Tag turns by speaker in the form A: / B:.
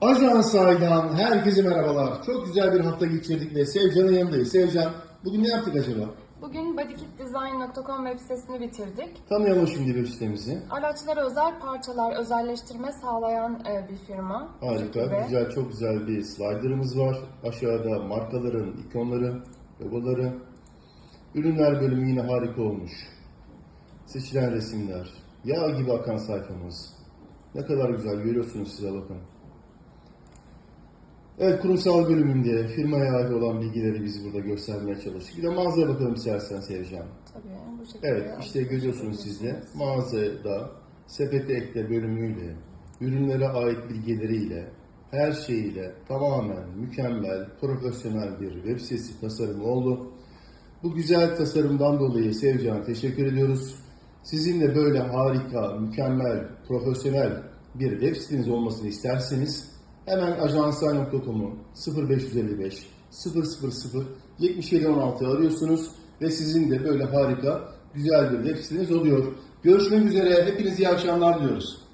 A: Ajans Aydan herkese merhabalar. Çok güzel bir hafta geçirdik ve Sevcan'ın yanındayız. Sevcan, bugün ne yaptık acaba?
B: Bugün bodykitdesign.com web sitesini bitirdik.
A: Tanıyalım şimdi web sitemizi.
B: Araçlara özel parçalar, özelleştirme sağlayan e, bir firma.
A: Harika,
B: Ve
A: güzel, çok güzel bir slider'ımız var. Aşağıda markaların ikonları, logoları. Ürünler bölümü yine harika olmuş. Seçilen resimler, yağ gibi akan sayfamız. Ne kadar güzel görüyorsunuz size bakın. Evet kurumsal bölümünde firmaya ait olan bilgileri biz burada göstermeye çalıştık. Bir de mağazaya bakalım istersen Sevcan.
B: Tabii bu şekilde.
A: Evet işte görüyorsunuz siz de mağazada sepete ekle bölümüyle, ürünlere ait bilgileriyle, her şeyiyle tamamen mükemmel, profesyonel bir web sitesi tasarımı oldu. Bu güzel tasarımdan dolayı Sevcan'a teşekkür ediyoruz. Sizin de böyle harika, mükemmel, profesyonel bir web siteniz olmasını isterseniz hemen ajansay.com'u 0555 000 7716 arıyorsunuz ve sizin de böyle harika, güzel bir web siteniz oluyor. Görüşmek üzere, hepinize iyi akşamlar diliyoruz.